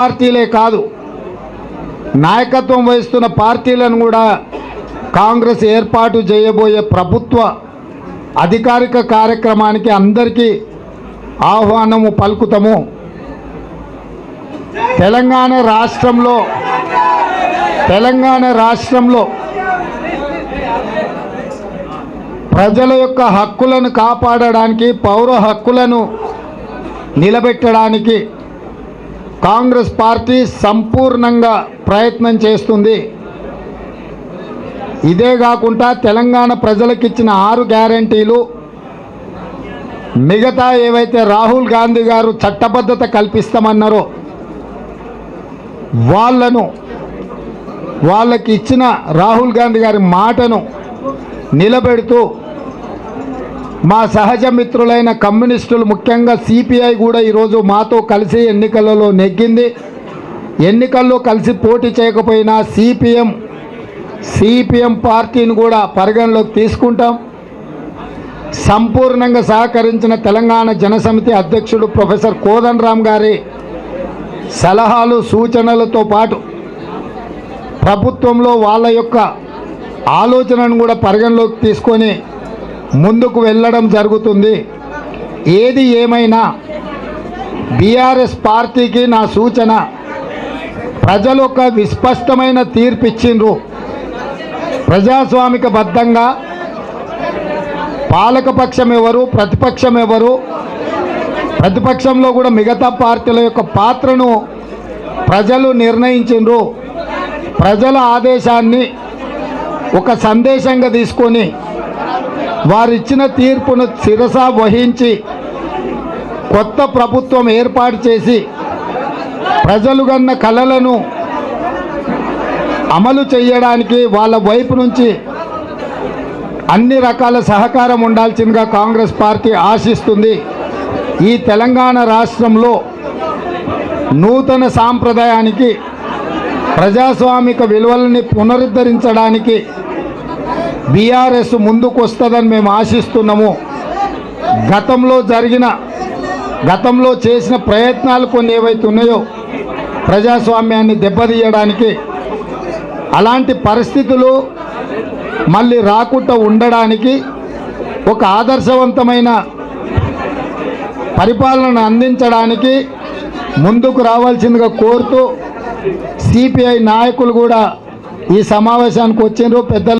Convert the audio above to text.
పార్టీలే కాదు. నాయకత్వం వహిస్తున్న పార్టీలను కూడా కాంగ్రెస్ ఏర్పాటు చేయబోయే ప్రభుత్వ అధికారిక కార్యక్రమానికి అందరికీ ఆహ్వానము పలుకుతాము. తెలంగాణ రాష్ట్రంలో తెలంగాణ రాష్ట్రంలో ప్రజల యొక్క హక్కులను కాపాడడానికి పౌర హక్కులను నిలబెట్టడానికి కాంగ్రెస్ పార్టీ సంపూర్ణంగా ప్రయత్నం చేస్తుంది. ఇదే కాకుండా తెలంగాణ ప్రజలకు ఇచ్చిన ఆరు గ్యారంటీలు మిగతా ఏవైతే రాహుల్ గాంధీ గారు చట్టబద్ధత కల్పిస్తామన్నారో వాళ్ళను వాళ్ళకి ఇచ్చిన రాహుల్ గాంధీ గారి మాటను నిలబెడుతూ మా సహజ మిత్రులైన కమ్యూనిస్టులు ముఖ్యంగా సిపిఐ కూడా ఈరోజు మాతో కలిసి ఎన్నికలలో నెగ్గింది. ఎన్నికల్లో కలిసి పోటీ చేయకపోయినా సిపిఎం సిపిఎం పార్టీని కూడా పరిగణలోకి తీసుకుంటాం. సంపూర్ణంగా సహకరించిన తెలంగాణ జనసమితి అధ్యక్షుడు ప్రొఫెసర్ కోదన్ రామ్ గారి సలహాలు సూచనలతో పాటు ప్రభుత్వంలో వాళ్ళ యొక్క ఆలోచనను కూడా పరిగణలోకి తీసుకొని ముందుకు వెళ్ళడం జరుగుతుంది. ఏది ఏమైనా బీఆర్ఎస్ పార్టీకి నా సూచన ప్రజలు ఒక విస్పష్టమైన తీర్పు ఇచ్చిండ్రు. ప్రజాస్వామిక బద్ధంగా పాలకపక్షం ఎవరు ప్రతిపక్షం ఎవరు ప్రతిపక్షంలో కూడా మిగతా పార్టీల యొక్క పాత్రను ప్రజలు నిర్ణయించిండ్రు. ప్రజల ఆదేశాన్ని ఒక సందేశంగా తీసుకొని వారిచ్చిన తీర్పును శిరస వహించి కొత్త ప్రభుత్వం ఏర్పాటు చేసి ప్రజలు గన్న కళలను అమలు చేయడానికి వాళ్ళ వైపు నుంచి అన్ని రకాల సహకారం ఉండాల్సిందిగా కాంగ్రెస్ పార్టీ ఆశిస్తుంది. ఈ తెలంగాణ రాష్ట్రంలో నూతన సాంప్రదాయానికి ప్రజాస్వామిక విలువలని పునరుద్ధరించడానికి బీఆర్ఎస్ ముందుకు వస్తుందని మేము ఆశిస్తున్నాము. గతంలో జరిగిన గతంలో చేసిన ప్రయత్నాలు కొన్ని ఏవైతే ఉన్నాయో ప్రజాస్వామ్యాన్ని దెబ్బతీయడానికి అలాంటి పరిస్థితులు మళ్ళీ రాకుండా ఉండడానికి ఒక ఆదర్శవంతమైన పరిపాలనను అందించడానికి ముందుకు రావాల్సిందిగా కోరుతూ సిపిఐ నాయకులు కూడా ఈ సమావేశానికి వచ్చిండ్రు. పెద్దలు